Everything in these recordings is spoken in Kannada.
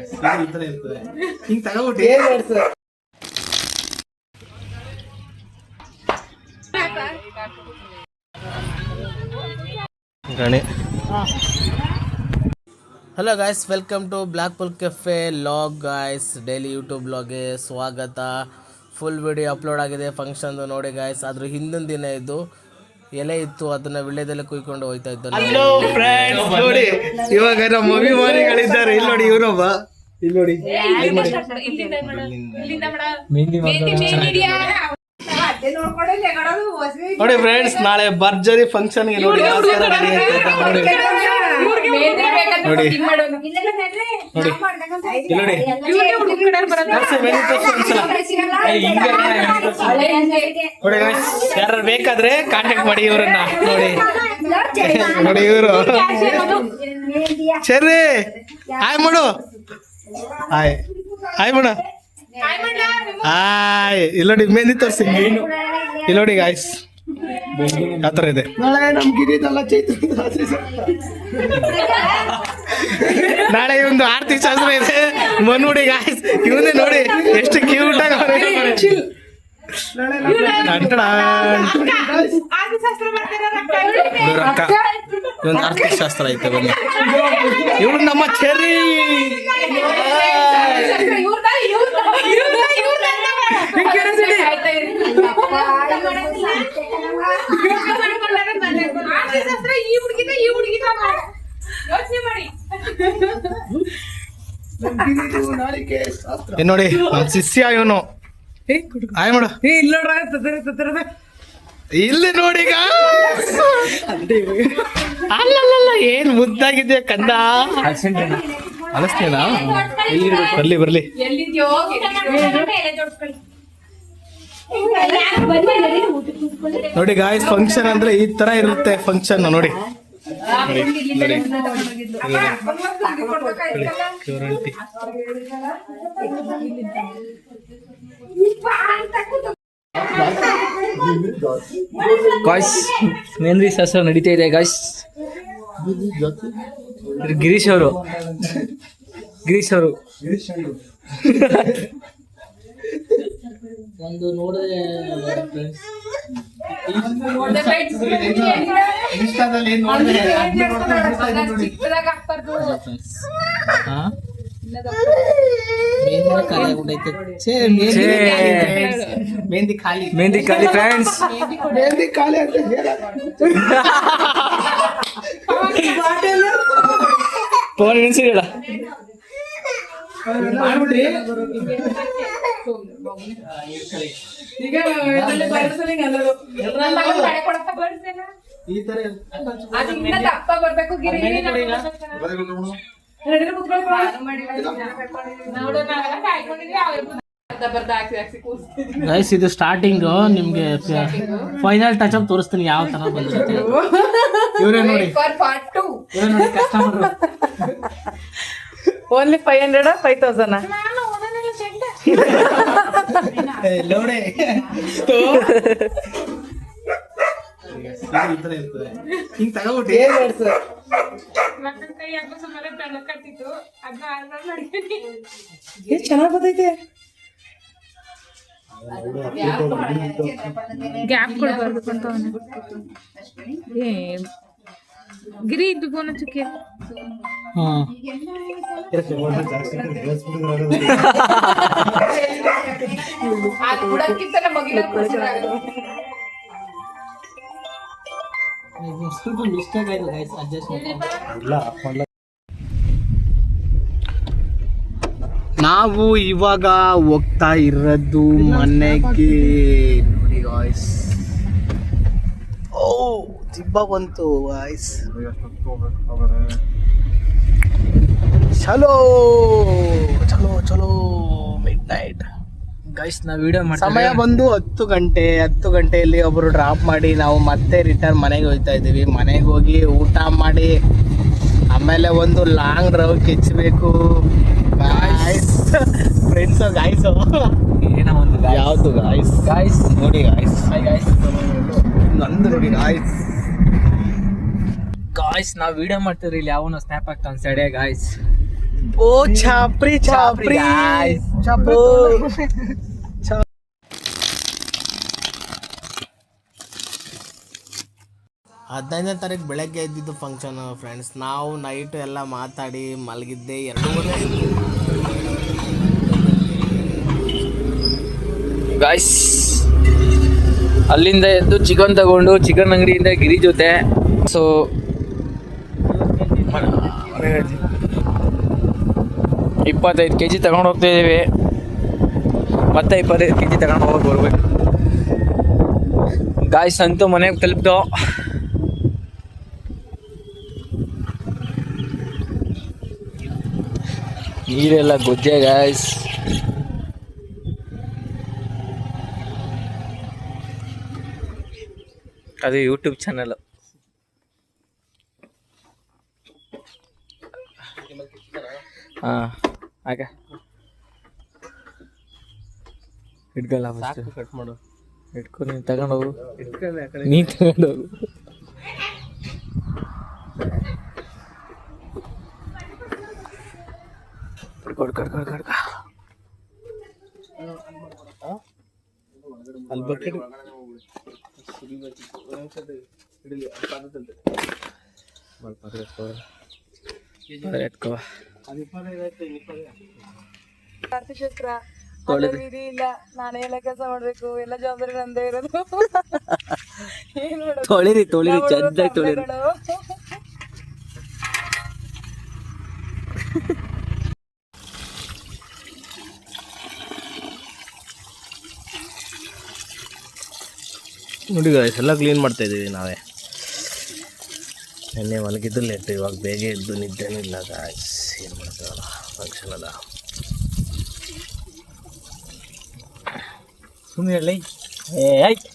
ಇರ್ತದೆ. ಹಿಂಗ್ ತಗೋಬಿಟ್ಟು hello guys welcome to black pull cafe log guys daily YouTube ಬ್ಲಾಗ್ಗೆ ಸ್ವಾಗತ. ಫುಲ್ ವಿಡಿಯೋ ಅಪ್ಲೋಡ್ ಆಗಿದೆ ಫಂಕ್ಷನ್ದು ನೋಡಿ ಗಾಯ್ಸ್ ಅದ್ರ ಹಿಂದಿನ ದಿನ ಇದ್ದು ಎಲೆ ಇತ್ತು ಅದನ್ನ ವಿಳ್ಯದಲ್ಲೇ ಕುಯ್ಕೊಂಡು ಹೋಯ್ತಾ ಇದ್ದಾರೆ ಹಲೋ ಫ್ರೆಂಡ್ಸ್ ನೋಡಿ ಇವಾಗ ನಮ್ಮ ಅಭಿಮಾನಿಗಳಿದ್ದಾರೆ. ಇಲ್ಲಿ ನೋಡಿ ಇವರೊಬ್ಬ. ಇಲ್ಲಿ ನೋಡಿ. ನೋಡಿ. ಫ್ರೆಂಡ್ಸ್ ನಾಳೆ ಭರ್ಜರಿ ಫಂಕ್ಷನ್ಗೆ ನೋಡಿ ನೋಡಿ. ನೋಡಿ. ಯಾರು ಬೇಕಾದ್ರೆ ಕಾಂಟ್ಯಾಕ್ಟ್ ಮಾಡಿ ಇವರನ್ನ. ನೋಡಿ. ನೋಡಿ. ಇವರು. ಸರಿ ಆಯ್ ಮಾಡು. ಹಾಯ್. ಹಾಯ್ ಮಾಡು ಹಾಯ್. ಇಲ್ಲ ನೋಡಿ ಮೆಹಂದಿ ತೋರಿಸಿ. ಇಲ್ಲ ನೋಡಿ ಗಾಯ್ಸ್ ಯಾವ ಥರ ಇದೆ. ನಾಳೆ ಒಂದು ಆರ್ತಿ ಶಾಸ್ತ್ರ ಇದೆ. ಮನ್ನುಡಿ ಗಾಯ್ಸ್ ಇವನೇ ನೋಡಿ ಎಷ್ಟು ಕ್ಯೂಟ್ ಆಗಿ ಅಕ್ಕ ಇದೊಂದು ಅರ್ಥಶಾಸ್ತ್ರ ಶಾಸ್ತ್ರ ಐತೆ ಬನ್ನಿ. ಇವ್ರು ನಮ್ಮ ಏನ್ ನೋಡಿ ನಮ್ ಶಿಷ್ಯ ಇವನು. ಆಯ್ ಮಾಡು. ಇಲ್ಲಿ ನೋಡಿ ಈಗ ಅಲ್ಲಲ್ಲ ಏನ್ ಮುದ್ದಾಗಿದೆ ಕಂದ? ಅಲಸ್ತೀನಾ? ಬರ್ಲಿ ಬರ್ಲಿ. ನೋಡಿ ಗಾಯ್ಸ್ ಫಂಕ್ಷನ್ ಅಂದ್ರೆ ಈ ತರ ಇರುತ್ತೆ ಫಂಕ್ಷನ್ ನೋಡಿ. ನೋಡಿ ನೋಡಿ. ಕ್ಯೂರಂಟಿ ಗಾಯ್ಸ್ ಮೇಂದ್ರಿ ಶಾಸ್ತ್ರ ನಡೀತಾ ಇದೆ ಗಾಯ್ಸ್ ಗಿರೀಶ್ ಅವರು. ಗಿರೀಶ್ ಅವರು. ಒಂದು ನೋಡಿದ್ರೆ ಮೆಹಂದಿ ಖಾಲಿ ಮೆಹಂದಿ ಖಾಲಿ ಫ್ರೆಂಡ್ಸ್ ಮೆಹಂದಿ ಖಾಲಿ ಅಂತ ಫೋನ್ ನೆನ್ಸಿಲ್ಲ ಮಾಡ್ಬಿಡ್ರಿ ಈ ತರ ಬರ್ಬೇಕು ಗಿರಿ ಗೈಸ್ ಇದು ಸ್ಟಾರ್ಟಿಂಗ್ ನಿಮ್ಗೆ ಫೈನಲ್ ಟಚ್ ಅಪ್ ತೋರಿಸ್ತೀನಿ ಯಾವ ತರ ಬಂದಿರುತ್ತೆ. ಇವರೇ ನೋಡಿ. ಪಾರ್ಟ್ ಟು ಇವರೇ ನೋಡಿ customer only five hundred five thousand ಲೋಡೆ. ಈ ತರ ಇರ್ತದೆ. ಹಿಂಗ್ ತಗೋಬಿಟ್ಟು ಎಷ್ಟು ಚೆನ್ನಾಗಿ ಬರ್ತೈತೆ ಗ್ಯಾಪ್ ಕೊಡ್ಬಾರ್ದು ಅಂತ ಅವನು. ಗಿರಿ ಇದ್ದು ಬೋನ ಚುಕ್ಕೆ ಸ್ವಲ್ಪ ಅಡ್ಜಸ್ಟ್ ನಾವು ಇವಾಗ ಹೋಗ್ತಾ ಇರೋದು ಮನೆಗೆ. ನೋಡಿ ಗಾಯ್ಸ್ ಓ, ದಿಬ್ಬ ಬಂತು ಗಾಯ್ಸ್ ಚಲೋ ಚಲೋ ಚಲೋ ಮಿಡ್ ನೈಟ್ ಗೈಸ್ ನಾವು ವಿಡಿಯೋ ಸಮಯ ಬಂದು ಹತ್ತು ಗಂಟೆ ಹತ್ತು ಗಂಟೆಯಲ್ಲಿ ಒಬ್ಬರು ಡ್ರಾಪ್ ಮಾಡಿ ನಾವು ಮತ್ತೆ ರಿಟರ್ನ್ ಮನೆಗೆ ಹೋಗ್ತಾ ಇದ್ದೀವಿ. ಮನೆಗೆ ಹೋಗಿ ಊಟ ಮಾಡಿ ಆಮೇಲೆ ಒಂದು ಲಾಂಗ್ ಡ್ರೈವ್ ಕೆಚ್ಚಬೇಕು ಫ್ರೆಂಡ್ಸ್ ಗಾಯ್ಸ್ ಏನೋ ಒಂದು ಯಾವುದು ಗಾಯ್ಸ್ ಗಾಯ್ಸ್ ನೋಡಿ ಗಾಯ್ಸ್ ಗಾಯ್ಸ್ ನಂದು ನೋಡಿ ಗಾಯ್ಸ್ ಗಾಯ್ಸ್ ನಾವು ವಿಡಿಯೋ ಮಾಡ್ತೀವಿ ಇಲ್ಲಿ ಯಾವನೋ ಸ್ನ್ಯಾಪ್ ಆಗ್ತಾನೆ ಸಡೆ ಗಾಯ್ಸ್ ಓ ಛಾಪ್ರಿ ಛಾಪ್ರಿ. ಹದಿನೈದನೇ ತಾರೀಕು ಬೆಳಗ್ಗೆ ಇದ್ದಿದ್ದು ಫಂಕ್ಷನ್ ಫ್ರೆಂಡ್ಸ್ ನಾವು ನೈಟ್ ಎಲ್ಲ ಮಾತಾಡಿ ಮಲಗಿದ್ದೆ ಎರಡೂವರೆ ಗಾಯ್ಸ್ ಅಲ್ಲಿಂದ ಎದ್ದು ಚಿಕನ್ ತಗೊಂಡು ಚಿಕನ್ ಅಂಗಡಿಯಿಂದ ಗಿರಿ ಜೊತೆ. ಸೊ ಇಪ್ಪತ್ತೈದು ಕೆ ಜಿ ತಗೊಂಡು ಹೋಗ್ತಾ ಇದ್ದೀವಿ. ಮತ್ತೆ ಇಪ್ಪತ್ತೈದು ಕೆ ಜಿ ತಗೊಂಡು ಹೋಗಿ ಬರ್ಬೇಕು. ಗಾಯ್ಸ್ ಅಂತೂ ಮನೆಗೆ ತಲುಪ್ತು ನೀರೆಲ್ಲ ಗೊಜ್ಜೆ ಗಾಯ್ಸ್ ಅದು ಯೂಟ್ಯೂಬ್ ಚಾನಲ್ ಹಾಂ. ಹಾಗೆ ಇಟ್ಕೊಳ್ಳ ಫಸ್ಟ್ ಕಟ್ ಮಾಡು. ಇಟ್ಕೊ ನೀನು ತಗೊಂಡೋಗು. ನೀನು ತಗೊಂಡೋಗು. ಕೊಡ್ ಕೊಡ್ ಕೊಡ್ ಕೊಡ್. ಅಲ್ಲಿ ಬಕೆಟ್ ಎತ್ಕೋ. ಅರ್ಥಶಾಸ್ತ್ರ ವಿಧಿ ಇಲ್ಲ. ನಾನೇ ಎಲ್ಲ ಕೆಲಸ ಮಾಡ್ಬೇಕು? ಎಲ್ಲ ಜವಾಬ್ದಾರಿ ನಂದೇ ಇರೋದು. ಏನ್ ಮಾಡೋದು? ತೊಳಿರಿ ತೊಳಿರಿ ನಾವು ತೊಳಿರಿ. ನೋಡಿ guys, ಎಲ್ಲ ಕ್ಲೀನ್ ಮಾಡ್ತಾ ಇದ್ದೀವಿ ನಾವೇ. ನಿನ್ನೆ ಮಲಗಿದ್ದು ಲೇಟು ಇವಾಗ ಬೇಗ ಎದ್ದು ನಿದ್ದೆನೂ ಇಲ್ಲ ಗಾಯ್ಸ್ ಏನು ಮಾಡ್ತೀವಲ್ಲ ಫಂಕ್ಷನ್ ಅದ ಸುಮ್ಮನೆ ಹೇಳಿ ಏ ಆಯ್ತು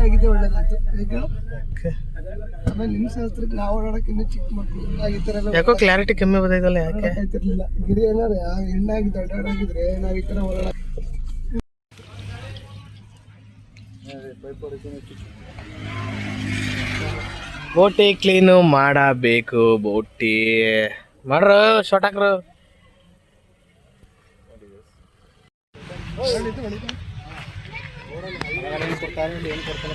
ಆಗಿದೆ ಒಳ್ಳೇದಾಯ್ತು. ಯಾಕೆ ಆಮೇಲೆ ನಿಮ್ಮ ಶಾಸ್ತ್ರಕ್ಕೆ ನಾವು ಓಡಾಡಕ್ಕೆ ಇನ್ನೂ ಚಿಕ್ಕ ಮಕ್ಕಳು ಈ ಥರ ಎಲ್ಲ ಯಾಕೋ ಕ್ಲಾರಿಟಿ ಕಮ್ಮಿ ಬಂದೈತಲ್ಲ ಯಾಕೆ? ಆಯ್ತಿರ್ಲಿಲ್ಲ ಗಿರಿ ಏನಾರ ಹೆಣ್ಣಾಗಿ ದೊಡ್ಡವರಾಗಿದ್ರೆ ನಾವು ಈ ಥರ ಓಡಾಡಕ್ಕೆ ಬೋಟಿ ಕ್ಲೀನು ಮಾಡಬೇಕು ಬೋಟಿ. ಮಾಡ್ರ ಶಾರ್ಟ್ ಹಾಕ್ರ. ಏನ್ ಕೊಡ್ತಾರೆ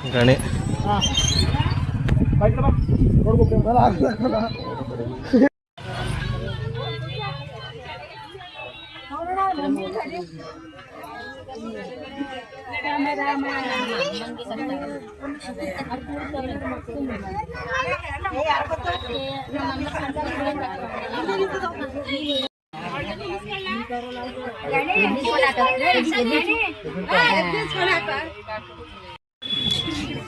ಗಣೆ Ganesha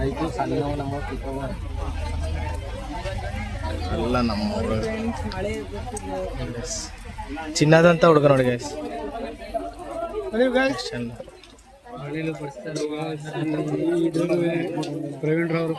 Ay, ko, sana naman ಎಲ್ಲ ನಮ್ಮ ಚಿನ್ನದಂತ ಹುಡುಗ ನೋಡಿ ಗೈಸ್ ಪ್ರವೀಣ್ ರಾವ್.